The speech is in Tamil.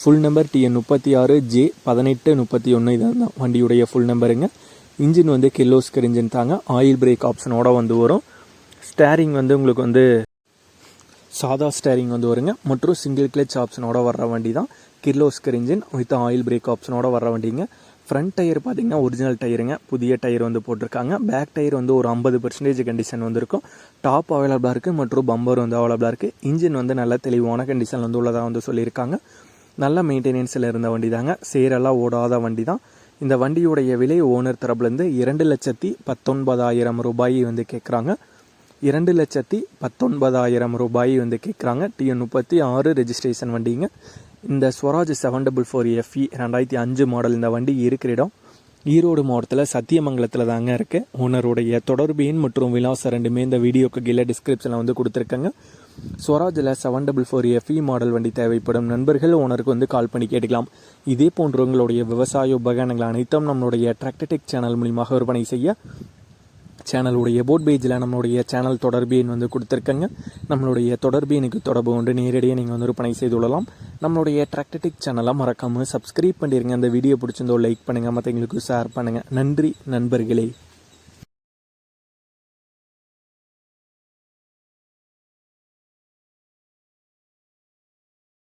ஃபுல் நம்பர் டிஎன் முப்பத்தி ஆறு ஜே பதினெட்டு முப்பத்தி ஒன்று இதான் தான் வண்டியுடைய ஃபுல் நம்பருங்க இன்ஜின் வந்து கில்லோஸ்கர் இன்ஜின் தாங்க. ஆயில் பிரேக் ஆப்ஷனோட வந்து வரும். ஸ்டேரிங் வந்து உங்களுக்கு வந்து சாதா ஸ்டேரிங் வந்து வருங்க. மற்றும் சிங்கிள் கிளச் ஆப்ஷனோட வர்ற வண்டி தான் Kirloskar engine with oil brake ஆப்ஷனோட வர்ற வண்டிங்க. ஃப்ரண்ட் டயர் பார்த்தீங்கன்னா ஒரிஜினல் டயருங்க புதிய டயர் வந்து போட்டிருக்காங்க. பேக் டயர் வந்து ஒரு ஐம்பது பர்சன்டேஜ் கண்டிஷன் வந்துருக்கும். டாப் அவைலபிளாக இருக்குது மற்றும் பம்பர் வந்து அவைலபிளாக இருக்குது இன்ஜின் வந்து நல்ல தெளிவான கண்டிஷன் வந்து உள்ளதாக வந்து சொல்லியிருக்காங்க. நல்ல மெயின்டெனன்ஸில் இருந்த வண்டி தாங்க சேரெல்லாம் ஓடாத வண்டி தான் இந்த வண்டியுடைய விலை ஓனர் தரப்புலேருந்து இரண்டு லட்சத்தி பத்தொன்பதாயிரம் ரூபாய் வந்து கேட்குறாங்க இரண்டு லட்சத்தி பத்தொன்பதாயிரம் ரூபாய் வந்து கேட்குறாங்க டிஎன் முப்பத்தி ஆறு ரெஜிஸ்ட்ரேஷன் வண்டிங்க. இந்த Swaraj seven double four FE ரெண்டாயிரத்தி அஞ்சு மாடல் இந்த வண்டி இருக்கிற இடம். ஈரோடு மாவட்டத்தில் சத்தியமங்கலத்தில் தாங்க இருக்குது ஓனருடைய தொடர்பு எண் மற்றும் விலாசம் ரெண்டுமே இந்த வீடியோக்கு கீழே டிஸ்கிரிப்ஷனில் வந்து கொடுத்துருக்கேங்க. ஸ்வராஜில் seven double four FE model வண்டி தேவைப்படும். நண்பர்கள் ஓனருக்கு வந்து கால் பண்ணி கேட்டுக்கலாம். இதே போன்ற உங்களுடைய விவசாய உபகரணங்கள் அனைத்தும் நம்மளுடைய டிராக்டடெக் சேனல் மூலியமாக விற்பனை செய்ய சேனலுடைய போட் பேஜில் நம்மளுடைய சேனல் தொடர்பு எண் வந்து கொடுத்துருக்கங்க. நம்மளுடைய தொடர்பு எனக்கு தொடர்பு கொண்டு நேரடியாக நீங்கள் வந்து விற்பனை செய்து கொள்ளலாம். நம்மளுடைய டிராக்டடிக் சேனலை மறக்காமல் சப்ஸ்கிரைப் பண்ணிடுங்க அந்த வீடியோ பிடிச்சிருந்தோ லைக் பண்ணுங்கள் மற்றவங்களுக்கு ஷேர் பண்ணுங்கள் நன்றி நண்பர்களே.